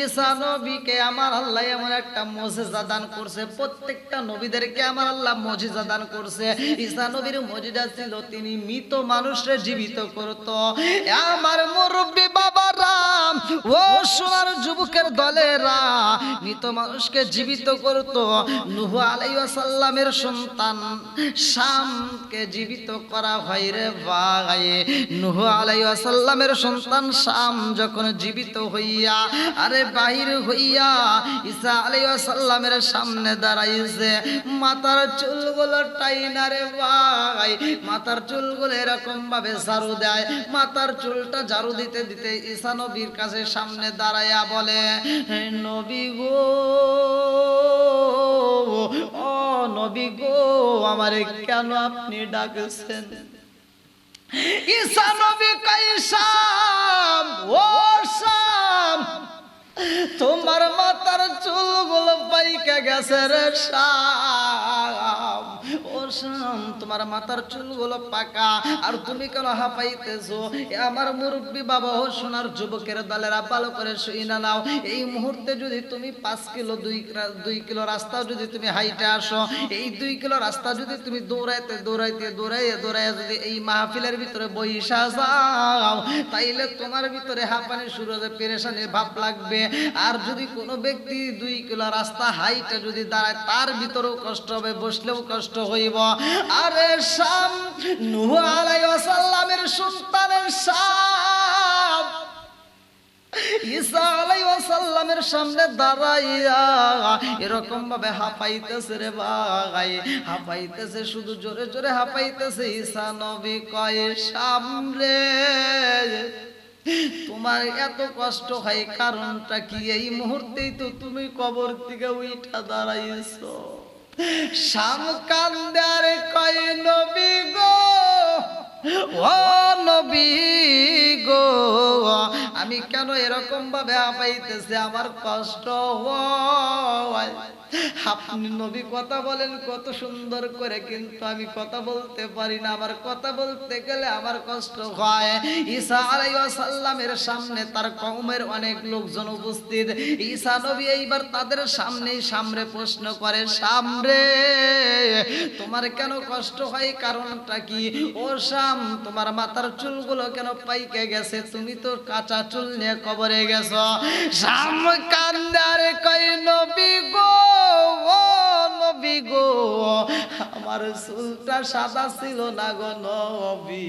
ঈসা নবীকে আমার আল্লাহ এমন একটা মজেজা দান করছে, প্রত্যেকটা নবীদেরকে আমার আল্লাহ মজিজা দান করছে। ঈসা নবীর মজিজা ছিল, তিনি মৃত মানুষের জীবিত করত। আমার মুরব্বী বাবারা ও সোনার যুবকের দলেরা মৃত মানুষকে জীবিত করত। নুহু আলাইসাল্লামের সন্তান শামকে জীবিত করা হয় রে ভাই। নুহু আলাইসাল্লামের সন্তান শাম যখন জীবিত হইয়া, আরে বাহির হইয়া ঈসা আলাইসাল্লামের সামনে দাঁড়াইছে। মাথার চুলগুলো টাইনা রে ভাই। মাথার চুলগুলো এরকম ভাবে ঝাড়ু দেয়। মাথার চুলটা ঝাড়ু দিতে দিতে ঈসা নবীর কাছে সামনে দাঁড়াইয়া বলে, "হে নবী গো, ও নবী গো, আমারে কেন আপনি ডাকছেন? ঈসা নবী কাইসাম ও শাম তোমার মাথার চুলগুলো পাইকে গেছে রে শাম শাম তোমার মাথার চুলগুলো পাকা, আর তুমি কেন হাঁপাইতেছো? আমার মুরব্বী বাবা ও সোনার যুবকের দলেরা ভালো করে শুই না নাও। এই মুহূর্তে যদি তুমি পাঁচ কিলো, দুই দুই কিলো রাস্তা যদি তুমি হাইটে আসো, এই দুই কিলো রাস্তা যদি তুমি দৌড়াইতে দৌড়াইতে, দৌড়াইয়ে দৌড়াইয়ে যদি এই মাহফিলের ভিতরে বৈশা যাও, তাইলে তোমার ভিতরে হাঁপানি শুরু হবে পেরেশানি ভাব লাগবে। আর যদি কোনো ব্যক্তি দুই কিলো রাস্তা হাইটে যদি দাঁড়ায়, তার ভিতরেও কষ্ট হবে, বসলেও কষ্ট হইব। আরে শাম, নুহু আলাইহিস সালামের সন্তানের শাম ঈসা আলাইহিস সালামের সামনে দাঁড়াইয়া এরকম ভাবে হাঁপাইতেছে রে ভাই। হাঁপাইতেছে, শুধু জোরে জোরে হাঁপাইতেছে। ঈসা নবী কয় সামনে তোমার এত কষ্ট হয়, কারণটা কি? এই মুহূর্তেই তো তুমি কবর থেকে উইঠা দাঁড়াইছো শাম কান্দার কয় নবী গো আমি কেন এরকম ভাবে আপাইতেছে? আমার কষ্ট আপনি নবী কথা বলেন, কত সুন্দর করে কিন্তু আমি কথা বলতে পারি না। আমার কথা বলতে গেলে আমার কষ্ট হয়। ঈসা আলাইহিস সালামের সামনে তার কওমের অনেক লোকজন উপস্থিত। ঈসা নবী এইবার তাদের সামনেই সামনে প্রশ্ন করে সামনে তোমার কেন কষ্ট হয়? কারণটা কি? ও শাম তোমার মাথার চুলগুলো কেন পাইকে গেছে? তুমি তো কাঁচা চুল নিয়ে কবরে গেছো। শাম কান্দারে কই নবী গো, ও নবী গো, আমার চুলটা সাদা ছিল না গো নবী।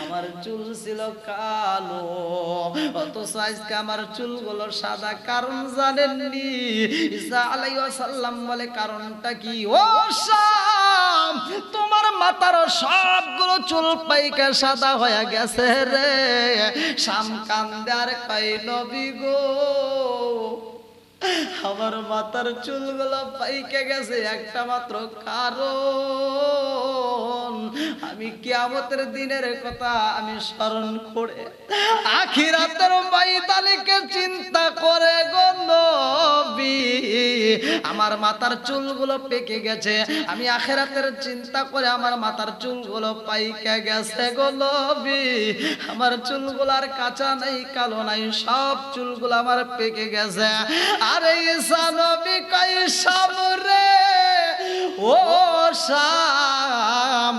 আমার চুল ছিল কালো, অথচ আজকে আমার চুলগুলো সাদা। কারণ জানেননি, ঈসা আলাইহিস সালাম বলে, কারণটা কি? ও শাম তোমার মাথার সবগুলো চুল পাইকা সাদা হয়ে গেছে রে। শাম কান্দার পাই নবী গো, আমার মাথার চুলগুলো পাইকে গেছে, একটা মাত্র কারণ। আমি কিয়ামতের দিনের কথা আমি স্মরণ করে আখিরাতের ময়দানকে চিন্তা করে গো আমার মাথার চুলগুলো পেকে গেছে। আমি আখেরাতের চিন্তা করে আমার মাথার চুলগুলো পাইকে গেছে গো আমার চুলগুলো আর কাঁচা নাই, কালো নাই, সব চুলগুলো আমার পেকে গেছে। আরে ঈসা নবী কই সামরে ও শাম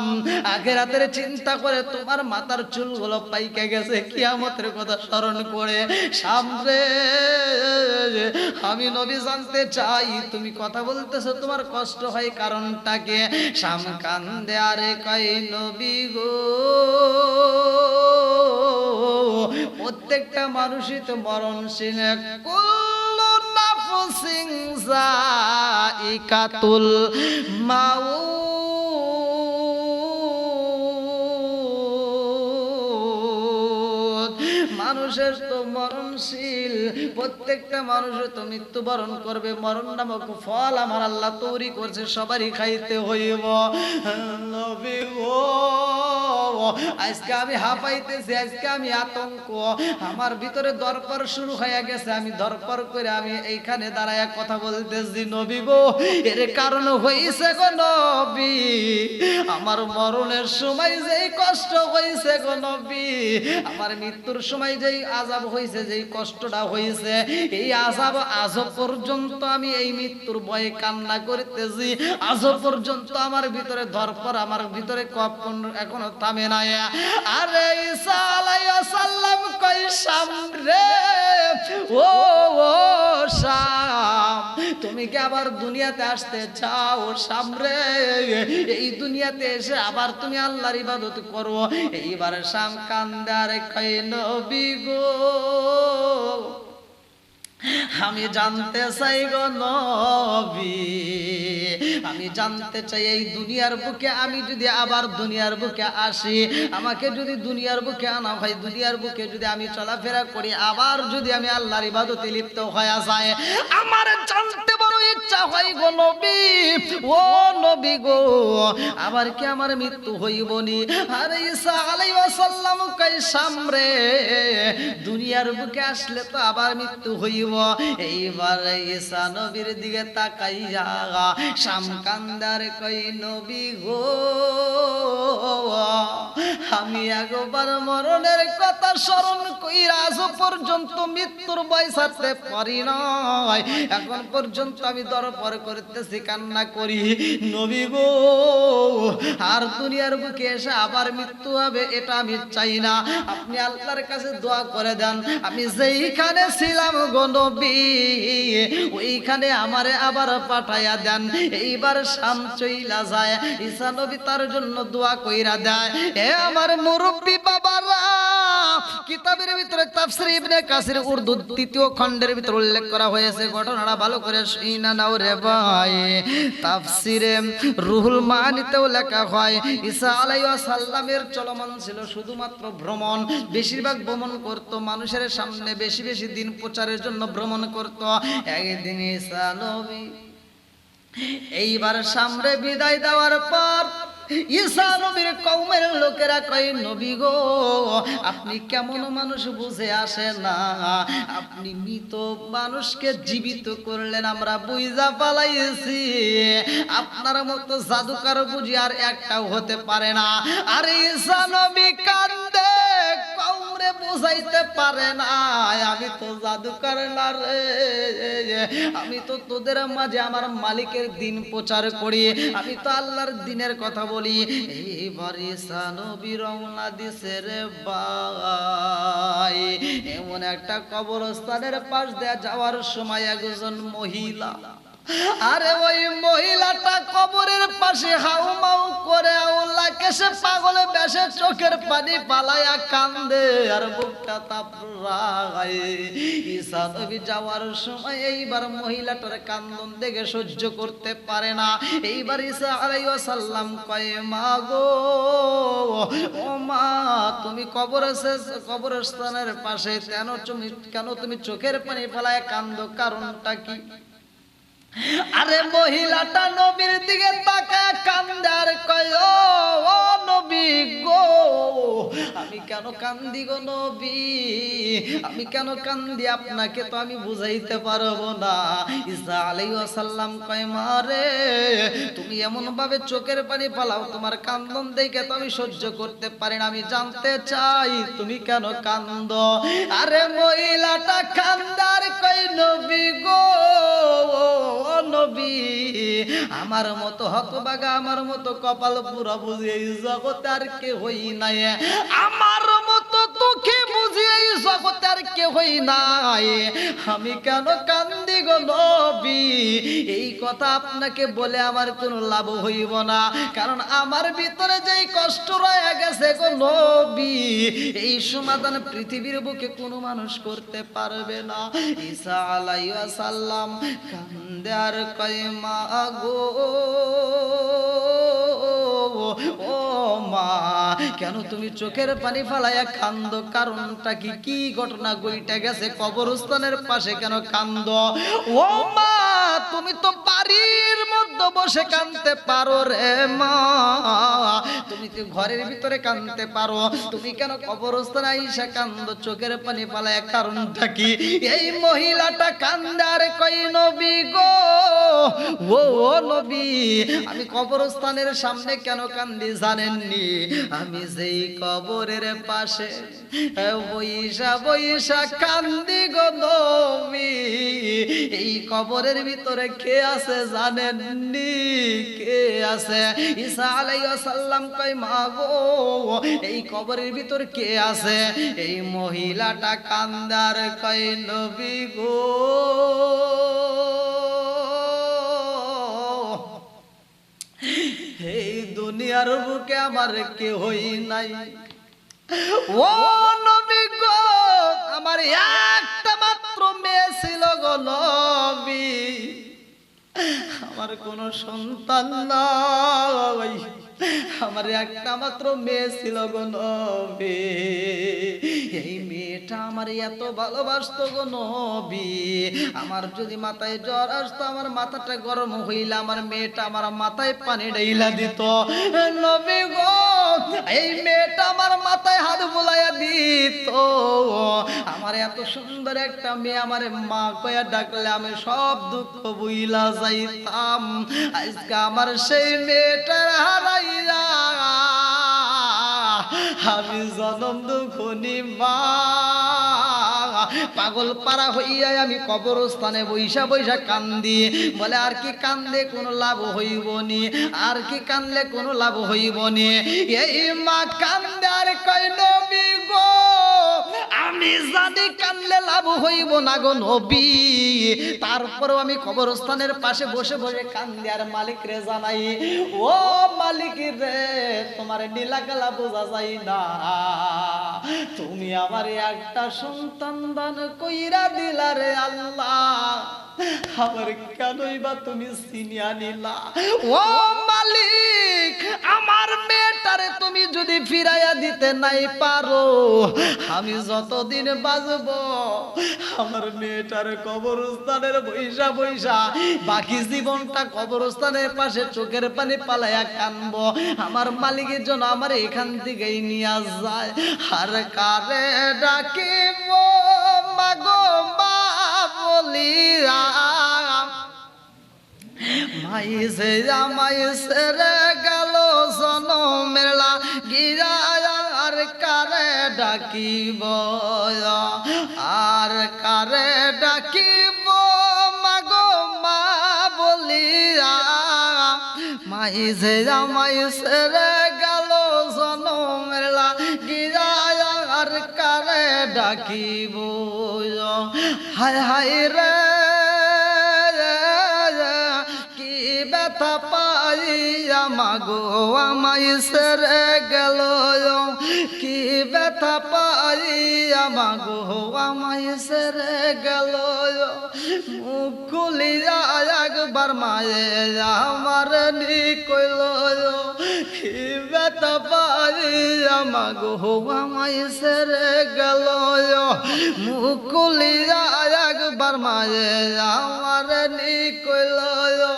আখেরাতের চিন্তা করে তোমার মাথার চুলগুলো পাইকে গেছে, কিয়ামতের কথা স্মরণ করে। সামনে আমি নবী জানতে চাই, তুমি কথা বলতেছো, তোমার কষ্ট হয় কারণটাকে। শাম কান্দে, আরে কই নবী গো? প্রত্যেকটা মানুষই তো মরণশীল। কুল্লু নাফসিন যায়িকাতুল মাউত। মানুষের তো মরণশীল। প্রত্যেকটা মানুষের তো মৃত্যুবরণ করবে। মরণ নামক ফল আমার আল্লাহ তৈরি করছে, সবারই খাইতে হইব। আজকে আমি হাঁপাইতেছি, আজকে আমি আতঙ্ক। আমার ভিতরে দরপর শুরু হয়ে গেছে, আমি দরপর করে আমি এইখানে দাঁড়ায় কথা বলতেছি, নবী গো, এর কারণ হইছে গো নবী। আমার মরণের সময় যেই কষ্ট হয়েছে গো নবী, আমার মৃত্যুর সময় যেই আজাব হয়েছে যেই কষ্টটা হয়েছে এই আজাব আজ পর্যন্ত আমি এই মৃত্যুর ভয়ে কান্না করিতেছি। আজ পর্যন্ত আমার ভিতরে ধরপর আমার ভিতরে কপন এখনও থামে নাই। আরে সালাই আলাইহিস সালাম কই সামরে, ও ও তুমি কি আবার দুনিয়াতে আসতে চাও সামনে? এই দুনিয়াতে এসে আবার তুমি আল্লাহর ইবাদত করো। এইবার শাম কান্দার কই গো, আমি জানতে চাই গো নবী, আমি জানতে চাই এই দুনিয়ার বুকে আমি যদি আবার দুনিয়ার বুকে আসি, আমাকে যদি দুনিয়ার বুকে আনা হয় দুনিয়ার বুকে যদি আমি চলাফেরা করি, আবার যদি আমি আল্লাহর ইবাদতে লিপ্ত হয়ে যায় আমার জানতে ইচ্ছা গো নবী। ও নবী গো, আবার কি আমার মৃত্যু হইব নি? আরে ঈসা আলাইহিস সালাম সামরে দুনিয়ার বুকে আসলে তো আবার মৃত্যু হইব। এইবার ঈসা নবীর দিকে তাকাইয়া শাম কান্দার কই, নবী গো, আমি একবার মরণের কথা স্মরণ কইরা আজ পর্যন্ত মৃত্যুর বয় ছাড়তে পারি নয় এখন পর্যন্ত আমি দরপর করতেছি, কান্না করি। নবী গো, আর দুনিয়ার বুকে এসে আবার মৃত্যু হবে, এটা আমি চাই না। আপনি আল্লাহর কাছে দোয়া করে দেন, আমি যেইখানে ছিলাম গো নবী, ওইখানে আমারে আবার পাঠাইয়া দেন। এইবার শাম চইলা যায়, ঈসা নবী তার জন্য দোয়া কইরা দেয়। এ আমার মুরব্বী বাবারা, কিতাবের ভিতরে তাফসীর ইবনে কাসির উর্দু তৃতীয় খণ্ডের ভিতরে উল্লেখ করা হয়েছে, ঘটনাটা ভালো করে শুনা। শুধুমাত্র বেশিরভাগ ভ্রমণ করত, মানুষের সামনে বেশি বেশি দিন প্রচারের জন্য ভ্রমণ করত। একদিন নবী, এইবার সামনে বিদায় দেওয়ার পর ঈসা নবীর কওমের লোকেরা কয়, নবী গো, আপনি কেমন মানুষ বুঝে আসে না? আপনি মৃত মানুষকে জীবিত করলেন, আমরা বুঝা পালাইছি। আপনার মতো জাদুকার বুঝি আর একটাও হতে পারে না। আরে ঈসা নবী কান্দে কওমরে বুঝাইতে পারে না আমি তো জাদুকার না রে। আমি তো তোদের মাঝে আমার মালিকের দিন প্রচার করি। আমি তো আল্লাহর দিনের কথা বলি। এমন একটা কবরস্থানের পাশ দিয়ে যাওয়ার সময় একজন মহিলা আরে ওই মহিলাটা কবরের পাশে হাউ মাউ করে আউল্লা কেসে পাগলে বেশে চোখের পানি পালায়া কান্দে আর বুকটা তাপরায়। ঈসা নবী যাওয়ার সময় এইবার মহিলাটার কান্দন দেখে সহ্য করতে পারে না। এইবার ঈসা আলাইহিস সালাম কয়, মা গো, ও মা, তুমি কবর কবরস্থানের পাশে কেন তুমি কেন তুমি চোখের পানি ফেলায় কান্দো? কারণটা কি? আরে মহিলাটা নবীর দিকে তাকায় কান্দার কয় ও গো। আমি কেন কান্দি গো নবী? আমি কেন কান্দি? আপনাকে তো আমি বুঝাইতে পারব না। ঈসা আলাইহিস সালাম কয় মারে তুমি এমন ভাবে চোখের পানি পালাও তোমার কান্দন দেখে তো আমি সহ্য করতে পারি না। আমি জানতে চাই তুমি কেন কান্দ? আরে মহিলাটা কান্দার কই নবী গো নবী, আমার মতো হতবাগা আমার মতো কপাল পুরা বুঝে জগতে আর কে হই নাই। আমার মতো দুঃখে বুঝে এই জগতে আর কে হই নাই। আমি কেন কান্দি গো নবী? এই কথা আপনাকে বলে আমার কোনো লাভ হইব না। কারণ আমার ভিতরে যেই কষ্ট রয়ে গেছে গো নবী, এই সমাধান পৃথিবীর বুকে কোনো মানুষ করতে পারবে না। ঈসা আলাইহিস সালাম কান্দে আর কয়, মা গো। ও মা, কেন তুমি চোখের পানি ফালাইয়া কান্দ? কারণটা কি? কি ঘটনা গইটা গেছে? কবরস্থানের পাশে কেন কান্দ? ও মা, তুমি তো বাড়ির মধ্যে বসে কানতে পারো রে মা। তুমি তো ঘরের ভিতরে কানতে পারো? তুমি কেন কবরস্থানে আইসা কান্দ? চোখের পানি পালায় কারণটা কি? এই মহিলাটা কান্দার কই নবী গো? ও ও নবী, আমি কবরস্থানের সামনে কেন কান্দি জানেন জানেননি? আমি যেই কবরের পাশে বৈশা বৈশা কান্দি গো নবী। এই কবরের ভিতরে কে আছে জানেননি? কে আছে? ঈসা আলাইহিস সালাম কই মা গো, এই কবরের ভিতর কে আছে? এই মহিলাটা কান্দার কই নবী গো এই দুনিয়ার বুকে আমার কেহই নাই। ও নবী গো, আমার একটা মাত্র মেয়ে ছিল গো নবী। আমার কোনো সন্তান নাই। আমার একটা মাত্র মেয়ে ছিল গো নবী। এই মেয়েটা আমার এত ভালোবাসতো গো নবী। আমার যদি মাথায় জ্বর আসতো, আমার মাথাটা গরম হইলে আমার মেয়েটা আমার মাথায় পানি ডাইলা দিত। নবী গো, এই মেয়েটা আমার মাথায় হাত বোলাইয়া দিত। আমার এত সুন্দর একটা মেয়ে, আমার মা কয়া ডাকলে আমি সব দুঃখ বুইলা যাইতাম। আজকে আমার সেই মেয়েটার হারাইয়া আমি জনম দুখনি মা। পাগল পাড়া হইয়া আমি কবরস্থানে বৈশা বৈশা কান্দি। বলে, আর কি কান্দে কোনো লাভ হইব নি? আর কি কান্দলে কোনো লাভ হইব নি? এই মা কান্দে, আর কইল গো? আমি জানি কানলে লাভ হইব না গো নবী। তারপরেও আমি কবরস্থানের পাশে বসে বসে কান্দি আর মালিক রে জানাই, ও মালিক রে, তোমার নীলা কালা বোঝা যায় না। তুমি আমার একটা সন্তান দান কইরা দিলা রে আল্লাহ। আমার কেনই বা তুমি চিনিয়া নিলা? ও মালিক, আমার মেয়েটারে তুমি যদি ফিরাইয়া দিতে নাই পারো, আমি যতদিন বাজব আমার মেয়েটার কবরস্থানের বৈশা বৈশা, বাকি জীবনটা কবরস্থানের পাশে চোখের পানি পালাইয়া কানব। আমার মালিকের জন্য আমার এখান থেকেই নিয়ে যায়। আর কারে ডাকিব মাগো মা বলিয়া মাইসে মাইসে রে গেল সনমেলা গিরায়ার কারে ডাকিব আর কারে ডাকিব? মাগো মা বলিয়া। মাইসে মাইসে রে গেল সনমেলা গিরায়ার কারে ডাকিব হায় হায় রে ব্যথা পাইয়া মাগো, আমায় সেরে গেল কি ব্যথা পাইয়া মাগো, আমায় সেরে গেল মুখ খুলিয়া একবার মায়ে আমার নিকল কি ব্যথা পাইয়া মাগো, আমায় সেরে গেল মুখ খুলিয়া একবার মায়ে আমার নিকল মনের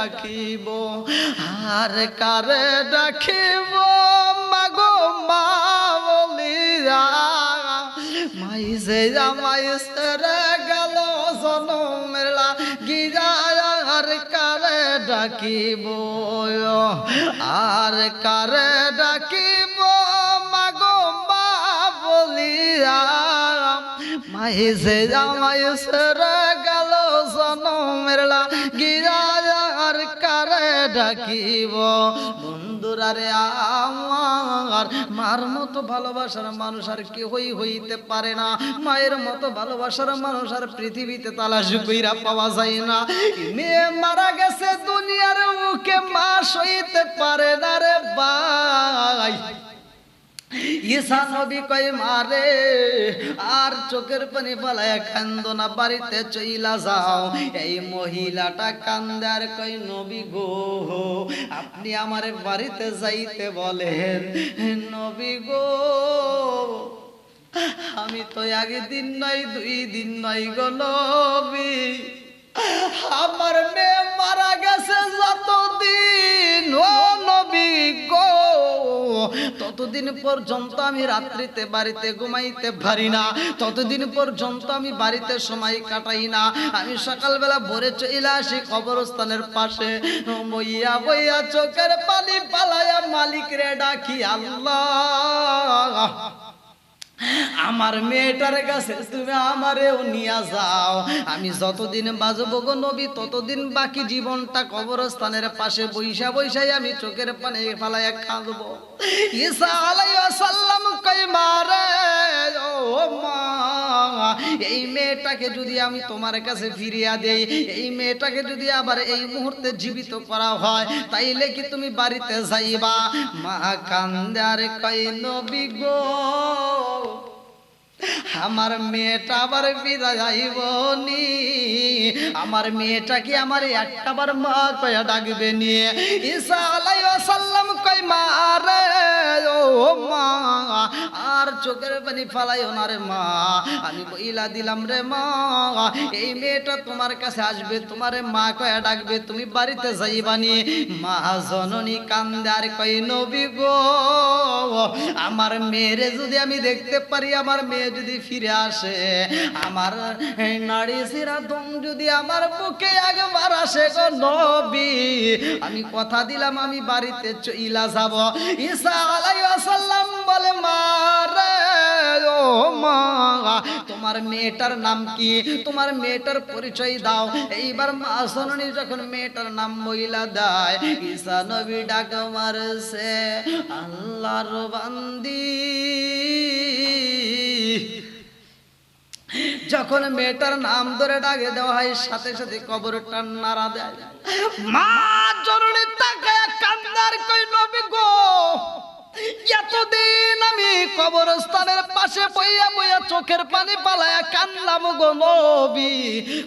ডাকিব? আর কারে ডাকিব? মাগো মা বলিয়া। মাইসে মাইসে রে গেল জনমের গিরা আর কারে ডাকিব? আর কারে ডাকিব? মাগো মা বলিয়া। মাইসে মাইসে রে গেল জনমের গিরা ডাকিব বন্ধুরা রে আমার, মার মতো ভালোবাসার মানুষ আর কেহই হইতে পারে না। মায়ের মতো ভালোবাসার মানুষ আর পৃথিবীতে তালাশ কইরা পাওয়া যায় না। মেয়ে মারা গেছে, দুনিয়ার মুখে মা সইতে পারে না রে ভাই। ঈসা নবী কই মারে, আর চোখের পানি পালায় কান্দ না, বাড়িতে চইলা যাও। এই মহিলাটা কান্দে আর কই নবী গো, আপনি আমার বাড়িতে যাইতে বলেন। নবী গো, আমি তো আগে একদিন নয় দুই দিন নয় গো নবী। আমার মেয়ে মারা গেছে যতদিন ততদিন পর্যন্ত আমি রাত্রিতে বাড়িতে ঘুমাইতে পারি না। ততদিন পর্যন্ত আমি বাড়িতে সময় কাটাই না। আমি সকালবেলা ভোরে চলে আসি কবরস্থানের পাশে। বইয়া বইয়া চোখের পানি পালায়া মালিক রে ডাকি, আল্লাহ! আমার মেয়েটার কাছে তুমি আমারেও নিয়ে যাও। আমি যতদিন বাজবো গো নবী, ততদিন বাকি জীবনটা কবরস্থানের পাশে বৈশা বৈশাই আমি চোখের পানে ফালাইয়া কাঁদবো। ঈসা আলাইহিস সালাম কই মারে ও মা, এই মেয়েটাকে যদি আমি তোমার কাছে ফিরিয়া দেই, এই মেয়েটাকে যদি আবার এই মুহূর্তে জীবিত করা হয়, তাইলে কি তুমি বাড়িতে যাইবা? মা কান্দার কই নবী গো আমার মেয়েটা আবার যাইব নি। আমার মেয়েটা কি আমার একটা বার মা কয়া ডাকবে নিয়ে ঈসা আলাইহিস সালাম কই মা রে, ও মা, আর চোখের পানি ফালাইও না রে মা। আমি বইলা দিলাম রে মা, এই মেয়েটা তোমার কাছে আসবে, তোমার মা কয়া ডাকবে, তুমি বাড়িতে যাইবা নি? মা জননী কান্দার কই নবী গো, আমার মেয়েরে যদি আমি দেখতে পারি, আমার মেয়ে যদি ফিরে আসে, আমার নারী সিরা দম যদি আমার বুকে একবার আসে গো নবী, আমি কথা দিলাম, আমি বাড়িতে চইলা যাব। ঈসা আলাইহিস সালাম বলে, মা রে, ও মা, তোমার মেয়েটার নাম কি? তোমার মেয়েটার পরিচয় দাও। এইবার মা সননি যখন মেয়েটার নাম মহিলা দেয়, ঈসা নবী ডাক মারছে, আল্লাহর বান্দি যখন মেয়েটার নাম ধরে ডাকে দেওয়া হয়, সাথে সাথে কবরটা নাড়া দেয়। মা, জরুরি তাকায় কান্দার কই নবী গো? এতদিন আমি কবরস্থানের পাশে বইয়া বইয়া চোখের পানি পালায়া কান্দাম গো নবী।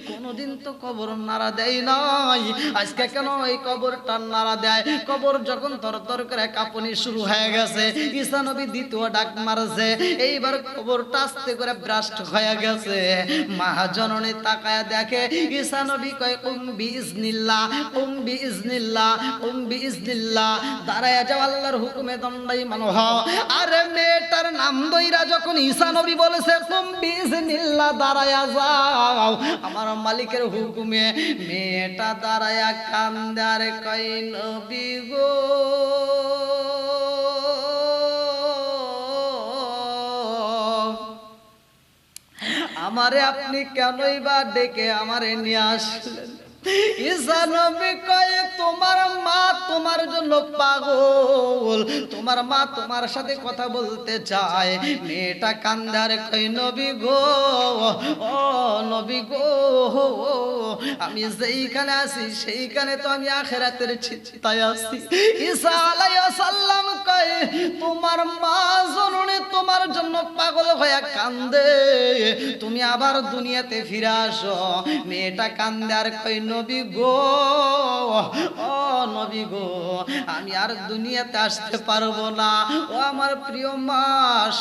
কোনদিন তো কবর নাড়া দেয় নাই। আজকে কেন এই কবরটা নাড়া দেয়? কবর যখন তর তর করে কাঁপুনি শুরু হয়ে গেছে, ঈসা নবী দ্বিতীয় ডাক মারছে। এইবার কবরটা আস্তে করে ব্রাস্ট হয়ে গেছে। মহাজননী তাকায়া দেখে, ঈসা নবী কয়, উম বিইজনিল্লাহ উম বিইজনিল্লাহ উম বিইজনিল্লাহ। দাঁড়ায়া যাও, আল্লাহর হুকুমে দণ্ডাই মেয়েটার নাম দইরা যখন বলেছে দাঁড়ায়া যাও। আমার মালিকের হুকুমে মেয়েটা দাঁড়ায়া কই নবী গো? আমারে আপনি কেনই বা ডেকে আমারে নিয়ে আসলেন? ঈসা নবী কয় তোমার মা তোমার জন্য পাগল। তোমার মা তোমার সাথে কথা বলতে চায়। মেয়েটা কান্দার কই নবী গো, ও নবী গো, আমি যেইখানে আছি, সেইখানে তো আমি আখেরাতের চিন্তায় আছি। ঈসা আলাইহিস সালাম কয়, তোমার মা জননী তোমার জন্য পাগল হয়ে কান্দে। তুমি আবার দুনিয়াতে ফিরে আসো। মেয়েটা কান্দে আর কই নবী গো ও নবী গো, আমি আর দুনিয়াতে আসতে পারব না। ও আমার প্রিয় মা,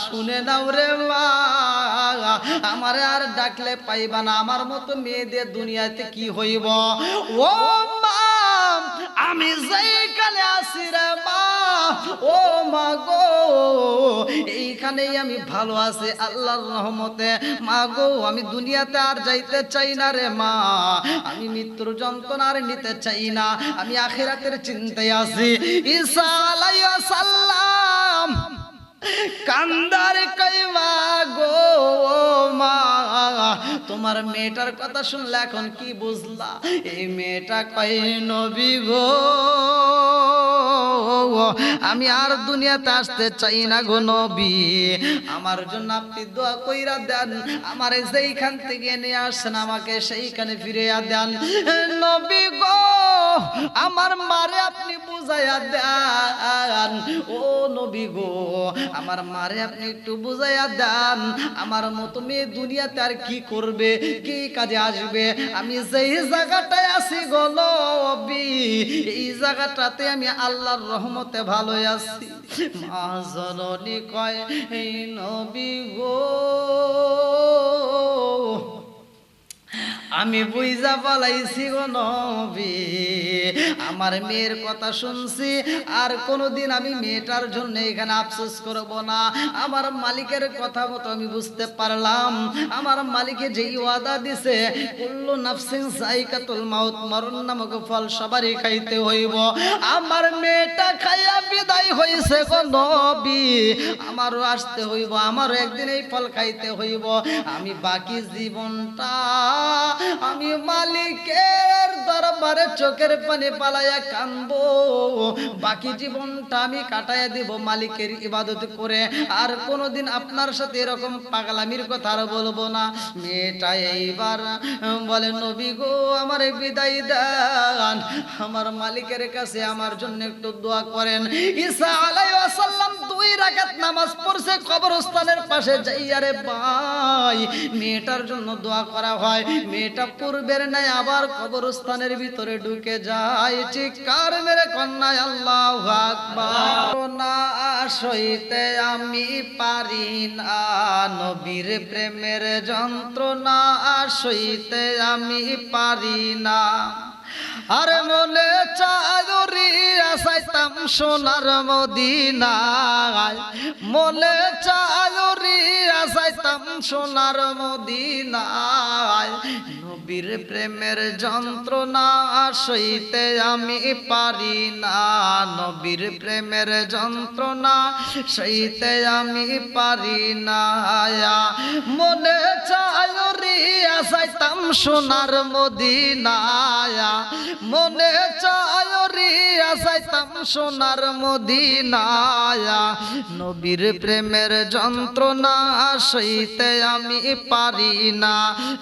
শুনে নাও রে মা। আমার আর ডাকলে পাইবা না, আমার মতো মেয়েদের দুনিয়াতে কি হইব? ও মা, আমি যেই কালে আসি রে মা ও মা গো এইখানেই আমি ভালো আছি, আল্লাহর রহমতে। মা গো আমি দুনিয়াতে আর যাইতে চাই না রে মা। আমি মৃত্যুর যন্ত্রণা আর নিতে চাই না, আমি আখিরাতের চিন্তায় আছি। ঈসা আলাইহিস সালাম কান্দার কইমা গো মা, তোমার মেয়েটার কথা শুনলে এখন কি বুঝলা? এই মেয়েটা কই নবী গো। আমি আর দুনিয়াতে আসতে চাই না গো নবী। আমার জন্য আপনি দোয়া কইরা দেন, আমার যেইখান থেকে নিয়ে আসছেন আমাকে সেইখানে ফিরে দেন। নবী গো, আমার মারে আপনি বুঝাইয়া দেন। ও নবী গো, আমার মারে আপনি একটু বুঝাইয়া দেন। আমার মতো মেয়ে দুনিয়াতে আর কি করবে, কি কাজে আসবে? আমি যেই জায়গাটায় আছি গো নবী, এই জায়গাটাতে আমি আল্লাহর রহমতে ভালো আছি। মা জননী কয় এই নবী গো আমি বুঝা পালাইছি গো নবী। আমার মেয়ের কথা শুনছি, আর কোনোদিন আমি মেয়েটার জন্য এখানে আফসোস করব না। আমার মালিকের কথা মতো আমি বুঝতে পারলাম। আমার মালিকে যেই ওয়াদা দিছে, কুল্লু নাফসিন সাইকাতুল মাউত, মরণ নামক ফল সবারই খাইতে হইব। আমার মেয়েটা খাইয়া বিদায় হইছে গো নবী। আমারও আসতে হইব, আমারও একদিন এই ফল খাইতে হইব। আমি বাকি জীবনটা আমি মালিকের দরবারে চোখের পানি পালাইয়া কানবো বাকি জীবনটা আমি কাটাইয়া দিব মালিকের ইবাদত করে। আর কোনোদিন আপনার সাথে এরকম পাগলামির কথা আর বলব না। মেয়েটা এইবার বলে, নবী গো, আমার বিদায় দেন। আমার মালিকের কাছে আমার জন্য একটু দোয়া করেন। ঈসা আলাইহিস সালাম দুই রাকাত নামাজ পড়ছে, কবরস্থানের পাশে যাইয়া রে ভাই, মেয়েটার জন্য দোয়া করা হয়। মেয়েটা পূর্বের নাই আবার কবরস্থানের ভিতরে ঢুকে যায়। চিৎকার মেরে কন্যায়? আল্লাহ সইতে আমি পারি না, নবীর প্রেমের যন্ত্রণা। সইতে আমি পারি না। আরে মনে চাদরি আসাইতাম সোনার মদিনায়। মনে চাদরি আসাইতাম সোনার মদিনায় নবীর প্রেমের যন্ত্রণা সইতে আমি পারি না। নবীর প্রেমের যন্ত্রণা সইতে আমি পারি না। মনে চায়রি আসাইতাম সোনার মদিনায়া। মনে চায়রি আসাইতাম সোনার মদিনায়া। নবীর প্রেমের যন্ত্রণা সইতে আমি পারি না।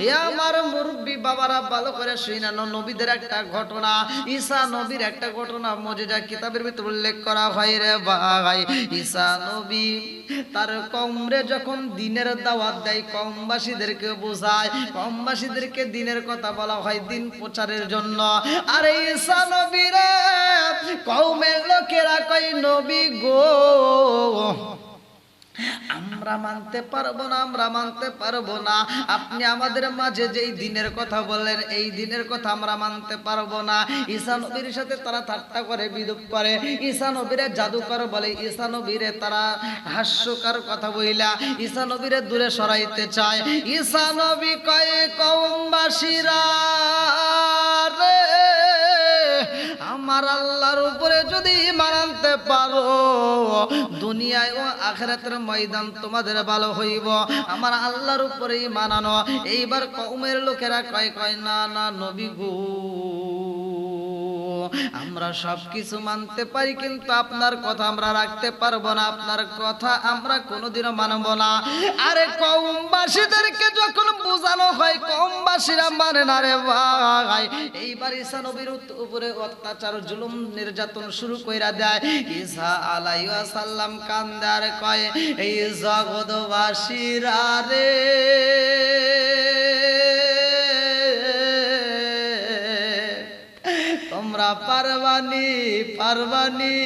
এ আমার মুরব্বী বাবারা ভালো করে শুনানো নবীদের একটা ঘটনা, ঈসা নবীর একটা ঘটনা মজেজা কিতাবের ভিতর উল্লেখ করা হয় রে ভাই। ঈসা নবী তার কমরে যখন দিনের দাওয়াত দেয় কমবাসীদেরকে বোঝায় কমবাসীদেরকে দিনের কথা বলা হয় দিন প্রচারের জন্য। আরে ঈসা নবী রে! কৌমের লোকেরা কই নবী গো, আমরা মানতে পারব না, আমরা মানতে পারব না। আপনি আমাদের মাঝে দিনের কথা বললেন, এই দিনের কথা আমরা মানতে পারব না। ঈসা নবীর সাথে তারা ঠাট্টা করে বিদুপ করে। ঈসা নবীরে জাদুকর বলে, ঈসা নবীরে তারা হাস্যকর কথা বইলা, ঈসা নবীরে দূরে সরাইতে চায়। ঈসা নবী কয়ে কৌমবাসীরা আমার আল্লাহর উপরে যদি মানতে পারো, দুনিয়ায় ও আখেরাতের ময়দান তোমাদের ভালো হইব। আমার আল্লাহর উপরেই মানানো এইবার কৌমের লোকেরা কয় কয়, না না, নবী গো। আমরা সব কিছু মানতে পারি, কিন্তু আপনার কথা আমরা রাখতে পারব না, আপনার কথা আমরা কোনোদিনও মানব না। আরে কমবাসীদেরকে যখন বোঝানো হয় কমবাসীরা মানে না রে ভাই। এইবার ঈসা নবীর উপরে অত্যাচার, জুলুম, নির্যাতন শুরু কইরা দেয়। ঈসা আলাইহিস সাল্লাম কান্দার কয়, এই জগৎবাসীরা রে পারবানি পারবানি।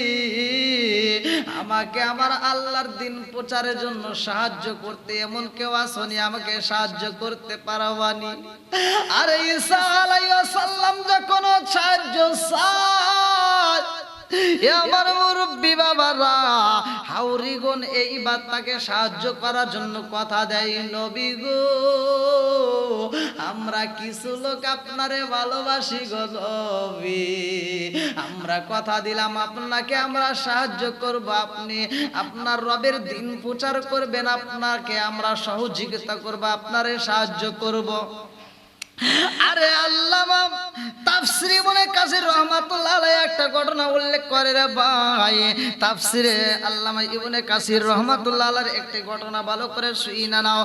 আমাকে আমার আল্লাহর দিন প্রচারের জন্য সাহায্য করতে, এমন কেউ আসনি আমাকে সাহায্য করতে পারবানি। আরে ঈসা আলাইহিস সালাম যখন সাহায্য এ আমার মুরব্বী বাবারা হাউরিগন এইবার তাকে সাহায্য করার জন্য কথা দেয়, নবী গো, আমরা কিছু লোক আপনারে ভালোবাসি গো নবী। আমরা কথা দিলাম, আপনাকে আমরা সাহায্য করব, আপনি আপনার রবের দিন প্রচার করবেন, আপনাকে আমরা সহযোগিতা করব, আপনারে সাহায্য করব। আরে আল্লাহ তাফসিরে মনে কাছে রহমাতুল্লাহ একটা ঘটনা উল্লেখ করে রে ভাই। তাফসিরে আল্লামা ইবনে কাসির রহমাতুল্লাহ একটি ঘটনা ভালো করে শুই না নাও।